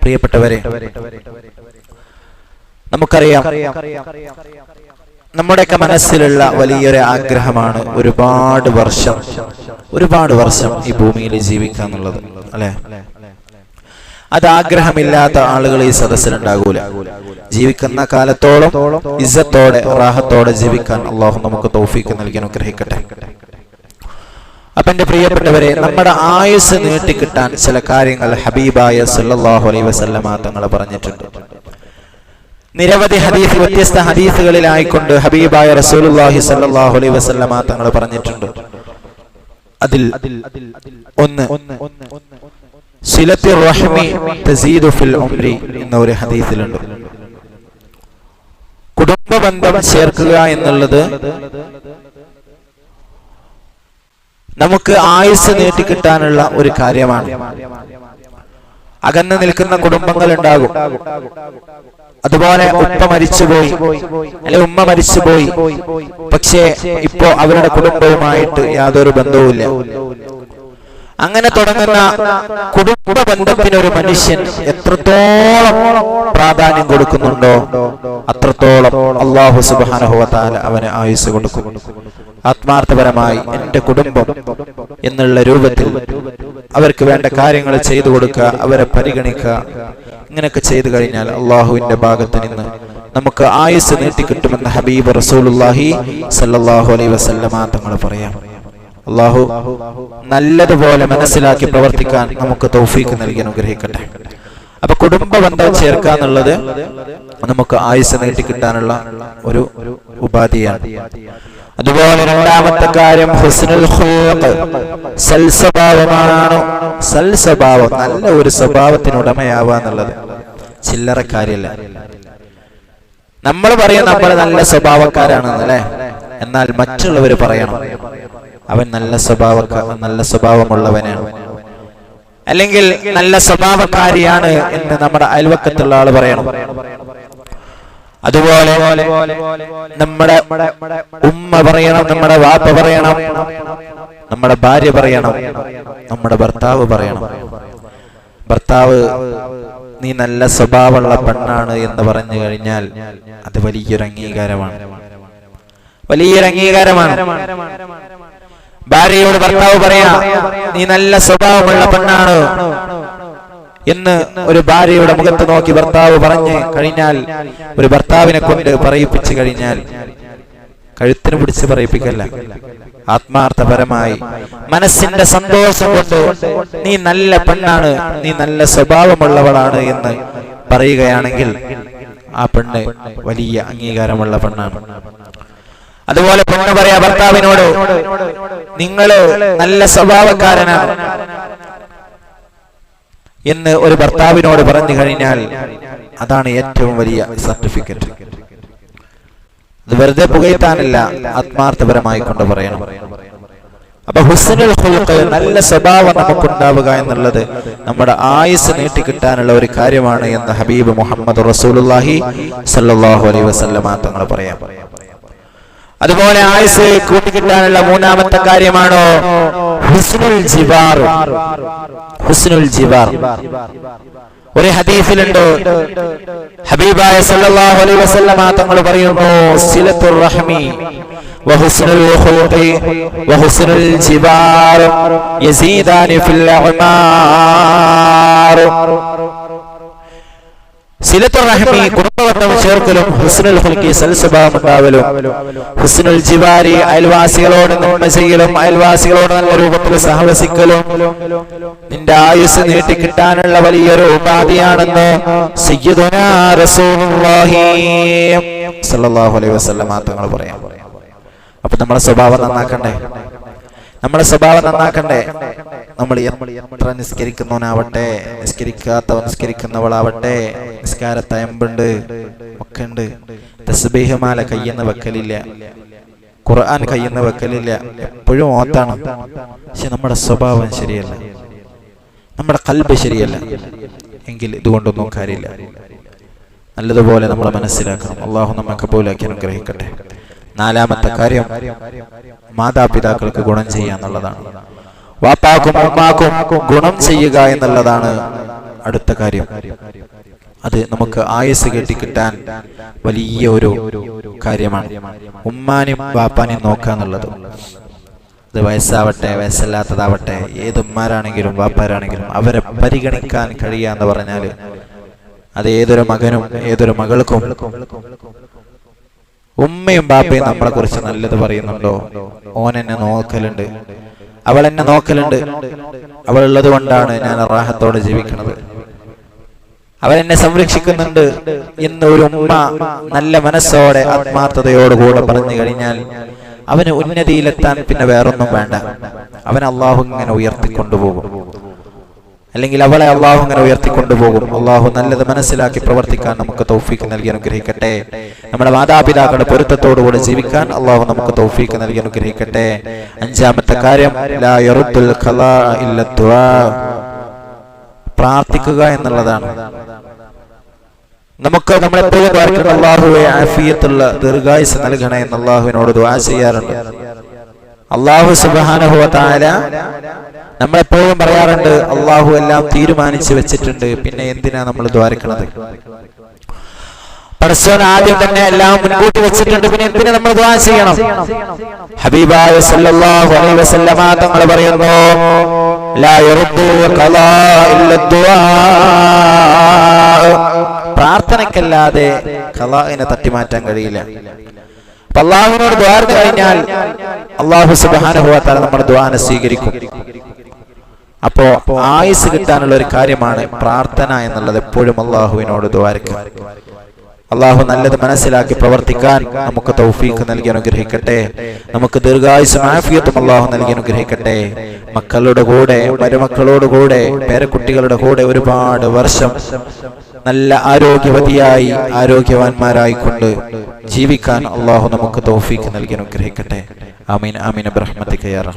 പ്രിയപ്പെട്ടവരെ നമുക്കറിയാം നമ്മുടെയൊക്കെ മനസ്സിലുള്ള വലിയൊരു ആഗ്രഹമാണ് ഒരുപാട് വർഷം ഒരുപാട് വർഷം ഈ ഭൂമിയിൽ ജീവിക്കുക എന്നുള്ളത് അല്ലെ? അത് ആഗ്രഹമില്ലാത്ത ആളുകൾ ഈ സദസ്സിലുണ്ടാകൂല. ജീവിക്കുന്ന കാലത്തോളം ഇസ്സത്തോടെ റാഹത്തോടെ ജീവിക്കാൻ അള്ളാഹു നമുക്ക് തോഫിക്ക് നൽകി അനുഗ്രഹിക്കട്ടെ. അപ്പൊ എന്റെ പ്രിയപ്പെട്ടവരെ നമ്മുടെ ആയുസ് നീട്ടിക്കിട്ടാൻ ചില കാര്യങ്ങൾ ഹബീബായ സല്ലല്ലാഹു അലൈഹി വസല്ലമ തങ്ങൾ പറഞ്ഞിട്ടുണ്ട്. നിരവധി ഹദീസ് വ്യത്യസ്ത ഹദീസുകളിലായിക്കൊണ്ട് ഹബീബായ റസൂലുള്ളാഹി സല്ലല്ലാഹു അലൈഹി വസല്ലമ തങ്ങൾ പറഞ്ഞിട്ടുണ്ട്. അതിൽ ഒന്ന് സിലത്തി റഹ്മി തസീദു ഫിൽ ഉംരി ഹദീസിലുണ്ട്. കുടുംബ ബന്ധം ചേർക്കുക എന്നുള്ളത് നമുക്ക് ആയുസ് നീട്ടിക്കിട്ടാനുള്ള ഒരു കാര്യമാണ്. അകന്നു നിൽക്കുന്ന കുടുംബങ്ങൾ ഉണ്ടാകും അതുപോലെ ഉപ്പ മരിച്ചുപോയി അല്ലെ ഉമ്മ മരിച്ചുപോയി. പക്ഷേ ഇപ്പോ അവരുടെ കുടുംബവുമായിട്ട് യാതൊരു ബന്ധവുമില്ല. അങ്ങനെ തുടങ്ങുന്ന കുടുംബ ബന്ധത്തിന് ഒരു മനുഷ്യൻ എത്രത്തോളം പ്രാധാന്യം കൊടുക്കുന്നുണ്ടോ അത്രത്തോളം അള്ളാഹു സുബാനഹുവത്താല അവന് ആയുസ് കൊടുക്കും. ആത്മാർത്ഥപരമായി എന്റെ കുടുംബം എന്നുള്ള രൂപത്തിൽ അവർക്ക് വേണ്ട കാര്യങ്ങൾ ചെയ്തു കൊടുക്കുക അവരെ പരിഗണിക്കുക. ഇങ്ങനെയൊക്കെ ചെയ്തു കഴിഞ്ഞാൽ അള്ളാഹുവിന്റെ ഭാഗത്ത് നിന്ന് നമുക്ക് ആയുസ് നീട്ടിക്കിട്ടുമെന്ന് ഹബീബ് റസൂലുല്ലാഹി സല്ലാഹു അലൈ വസല്ലമ തങ്ങൾ പറയാം. അള്ളാഹു നല്ലതുപോലെ മനസ്സിലാക്കി പ്രവർത്തിക്കാൻ നമുക്ക് തൗഫീക്ക് നൽകി അനുഗ്രഹിക്കട്ടെ. അപ്പൊ കുടുംബ ബന്ധം ചേർക്കുക എന്നുള്ളത് നമുക്ക് ആയുസ് നീട്ടിക്കിട്ടാനുള്ള ഒരു ഉപാധിയാണ്. അതുപോലെ രണ്ടാമത്തെ കാര്യം ഹുസ്നുൽ സൽസ്വഭാവമാണ്? സൽസ്വഭാവം നല്ല ഒരു സ്വഭാവത്തിന് ഉടമയാവുക എന്നുള്ളത് ചില്ലറ കാര്യമല്ല നമ്മൾ പറയും നമ്മൾ നല്ല സ്വഭാവക്കാരാണെന്ന് അല്ലേ എന്നാൽ മറ്റുള്ളവർ പറയണം. അവൻ നല്ല സ്വഭാവക്കാർ നല്ല സ്വഭാവമുള്ളവനാണ്. അല്ലെങ്കിൽ നല്ല സ്വഭാവക്കാരിയാണ് എന്ന് നമ്മുടെ അയൽവക്കത്തുള്ള ആൾ പറയണം. അതുപോലെ നമ്മുടെ ഉമ്മ പറയണം നമ്മുടെ വാപ്പ പറയണം നമ്മുടെ ഭാര്യ പറയണം നമ്മുടെ ഭർത്താവ് പറയണം. ഭർത്താവ് നീ നല്ല സ്വഭാവമുള്ള പെണ്ണാണ് എന്ന് പറഞ്ഞു കഴിഞ്ഞാൽ അത് വലിയൊരു അംഗീകാരമാണ്. വലിയൊരു അംഗീകാരമാണ്. ഭാര്യയോട് ഭർത്താവ് പറയാ നീ നല്ല സ്വഭാവമുള്ള പെണ്ണാണ്. എന്ന് ഒരു ഭാര്യയുടെ മുഖത്ത് നോക്കി ഭർത്താവ് പറഞ്ഞ് കഴിഞ്ഞാൽ ഒരു ഭർത്താവിനെ കൊണ്ട് പറയിപ്പിച്ചു കഴിഞ്ഞാൽ കഴുത്തിന് പിടിച്ച് പറയിപ്പിക്കല്ല. ആത്മാർത്ഥപരമായി മനസ്സിന്റെ സന്തോഷം കൊണ്ട് നീ നല്ല പെണ്ണാണ് നീ നല്ല സ്വഭാവമുള്ളവളാണ് എന്ന് പറയുകയാണെങ്കിൽ ആ പെണ്ണ് വലിയ അംഗീകാരമുള്ള പെണ്ണാണ്. അതുപോലെ പെണ്ണ് പറയാ ഭർത്താവിനോട് നിങ്ങൾ നല്ല സ്വഭാവക്കാരനാണ് എന്ന് ഒരു ഭർത്താവിനോട് പറഞ്ഞു കഴിഞ്ഞാൽ അതാണ് ഏറ്റവും വലിയ സർട്ടിഫിക്കറ്റ് അത് വെറുതെ പുകയത്താനല്ല ആത്മാർത്ഥപരമായി കൊണ്ട് പറയണം. അപ്പൊ ഖുൽഖ് നല്ല സ്വഭാവം നമുക്കുണ്ടാവുക എന്നുള്ളത് നമ്മുടെ ആയുസ് നീട്ടിക്കിട്ടാനുള്ള ഒരു കാര്യമാണ് എന്ന് ഹബീബ് മുഹമ്മദ് റസൂലുള്ളാഹി സല്ലല്ലാഹു അലൈഹി വസല്ലമ തങ്ങൾ പറയാം. അതുപോലെ ആയുസ് കൂട്ടിക്കിട്ടാനുള്ള മൂന്നാമത്തെ കാര്യമാണോ? ഹുസ്നുൽ ഹുസ്നുൽ ഒരു ഹദീസിലുണ്ട്. ഹബീബായ സല്ലല്ലാഹു അലൈഹി വസല്ലമ തങ്ങൾ പറയുന്നു സിലത്തുർ റഹ്മി വഹുസ്നുൽ ഖുൽഖി വഹുസ്നുൽ ജിബാർ യസീദാനി ഫിൽ അഅ്മാർ സിലത്തുർ റഹ്മി കുടുംബബന്ധം ചേർക്കലും ഹുസ്നുൽ ഹുൽക്കി സൽസ്വഭാവം ഉണ്ടാവലും ഹുസ്നുൽ ജിവാരി അയൽവാസികളോട് നന്മ ചെയ്യലും അയൽവാസികളോട് നല്ല രൂപത്തിൽ സഹവസിക്കലും. നിന്റെ ആയുസ് നീട്ടിക്കിട്ടാനുള്ള വലിയൊരു ഉപാധിയാണെന്ന് സയ്യിദുനാ റസൂലുള്ളാഹി സല്ലല്ലാഹു അലൈഹി വസല്ലമ തങ്ങൾ പറയാം. അപ്പൊ നമ്മളെ സ്വഭാവം നന്നാക്കണ്ടേ? നമ്മളെ സ്വഭാവം നന്നാക്കണ്ടേ? നമ്മൾ നിസ്കരിക്കുന്നവനാവട്ടെ? നിസ്കരിക്കാത്തവൻ നിസ്കരിക്കുന്നവളാവട്ടെ? നിസ്കാര തയമ്പുണ്ട് ഒക്കെ ഉണ്ട് തസ്ബീഹമാല കയ്യെന്ന് വെക്കലില്ല. ഖുർആൻ കയ്യെന്ന് വെക്കലില്ല. എപ്പോഴും ഓത്താണ്. പക്ഷെ നമ്മുടെ സ്വഭാവം ശരിയല്ല. നമ്മുടെ കൽബ് ശരിയല്ല. എങ്കിൽ ഇതുകൊണ്ടൊന്നും കാര്യമില്ല. നല്ലതുപോലെ നമ്മൾ മനസ്സിലാക്കണം. അള്ളാഹു നമ്മെ കബൂലാക്കി അനുഗ്രഹിക്കട്ടെ. നാലാമത്തെ കാര്യം മാതാപിതാക്കൾക്ക് ഗുണം ചെയ്യുക എന്നുള്ളതാണ്. വാപ്പാക്കും ഉമ്മാക്കും ഗുണം ചെയ്യുക എന്നുള്ളതാണ് അടുത്ത കാര്യം. അത് നമുക്ക് ആയുസ് കെട്ടി കിട്ടാൻ വലിയ ഒരു കാര്യമാണ്. ഉമ്മാനും വാപ്പാനെയും നോക്കുക എന്നുള്ളത്. അത് വയസ്സാവട്ടെ വയസ്സല്ലാത്തതാവട്ടെ ഏത് ഉമ്മാരാണെങ്കിലും വാപ്പാരാണെങ്കിലും അവരെ പരിഗണിക്കാൻ കഴിയുക എന്ന് പറഞ്ഞാൽ അത് ഏതൊരു മകനും ഏതൊരു മകൾക്കും ഉമ്മയും ബാപ്പയും നമ്മളെ കുറിച്ച് നല്ലത് പറയുന്നുണ്ടോ? ഓൻ എന്നെ നോക്കലുണ്ട്. അവൾ എന്നെ നോക്കലുണ്ട്. അവൾ ഉള്ളത് കൊണ്ടാണ് ഞാൻ റാഹത്തോടെ ജീവിക്കുന്നത്. അവൻ എന്നെ സംരക്ഷിക്കുന്നുണ്ട് എന്ന് ഒരു ഉമ്മ നല്ല മനസ്സോടെ ആത്മാർത്ഥതയോടുകൂടെ പറഞ്ഞു കഴിഞ്ഞാൽ അവന് ഉന്നതിയിലെത്താൻ പിന്നെ വേറൊന്നും വേണ്ട. അവൻ അള്ളാഹു ഇങ്ങനെ ഉയർത്തിക്കൊണ്ടുപോകും. അല്ലെങ്കിൽ അവളെ അള്ളാഹു അങ്ങനെ ഉയർത്തിക്കൊണ്ടുപോകും. അള്ളാഹു നല്ലത് മനസ്സിലാക്കി പ്രവർത്തിക്കാൻ നമുക്ക് തൗഫീക്ക് നൽകി അനുഗ്രഹിക്കട്ടെ. നമ്മുടെ മാതാപിതാക്കളുടെ പൊരുത്തത്തോടുകൂടി ജീവിക്കാൻ അള്ളാഹു നമുക്ക് തൗഫീക്ക് നൽകി അനുഗ്രഹിക്കട്ടെ. അഞ്ചാമത്തെ കാര്യം. പ്രാർത്ഥിക്കുക എന്നുള്ളതാണ്. നമുക്ക് നമ്മളെപ്പോഴും പ്രാർത്ഥിക്കുന്ന അള്ളാഹുവെ ആഫിയത്തുള്ള ദീർഘായുസ് നൽകണേ എന്ന് അള്ളാഹുവിനോട് ദുആ ചെയ്യാറുണ്ട്. അള്ളാഹു സുബാനഹുവ താര നമ്മളെപ്പോഴും പറയാറുണ്ട് അള്ളാഹു എല്ലാം തീരുമാനിച്ചു വെച്ചിട്ടുണ്ട്. പിന്നെ എന്തിനാ നമ്മൾ ദ്വാരക്കണത് പടച്ചോൻ ആദ്യം തന്നെ എല്ലാം മുൻകൂട്ടി വെച്ചിട്ടുണ്ട്. പിന്നെ എന്തിനാ നമ്മൾ ദ്വാ ചെയ്യണം? ഹബീബായ സല്ലല്ലാഹു അലൈഹി വസല്ലമ തങ്ങൾ പറയുന്നു ലാ യറുദ്ദു ഖലാ ഇല്ല ദുആ. പ്രാർത്ഥനക്കല്ലാതെ ഖലാഇനെ തട്ടിമാറ്റാൻ കഴിയില്ല. അള്ളാഹുവിനോട് ദ്വാരത കഴിഞ്ഞാൽ അള്ളാഹു തആല നമ്മുടെ ദ്വാനെ സ്വീകരിക്കും. അപ്പോ ആയുസ് കിട്ടാനുള്ള ഒരു കാര്യമാണ് പ്രാർത്ഥന എന്നുള്ളത് എപ്പോഴും അള്ളാഹുവിനോട് ദ്വാരക്കുക. അള്ളാഹു നല്ലത് മനസ്സിലാക്കി പ്രവർത്തിക്കാൻ നമുക്ക് തൗഫീഖ് നൽകി അനുഗ്രഹിക്കട്ടെ. നമുക്ക് ദീർഘായുസും ആഫിയത്തും അള്ളാഹു നൽകി അനുഗ്രഹിക്കട്ടെ. മക്കളുടെ കൂടെ മരുമക്കളോട് കൂടെ പേരക്കുട്ടികളുടെ കൂടെ ഒരുപാട് വർഷം നല്ല ആരോഗ്യവതിയായി ആരോഗ്യവാന്മാരായിക്കൊണ്ട് ജീവിക്കാൻ അള്ളാഹു നമുക്ക് തൗഫീഖ് നൽകി അനുഗ്രഹിക്കട്ടെ. അമീൻ ആമീൻ അബ്രഹ്മത്തിക്കയ്യാറ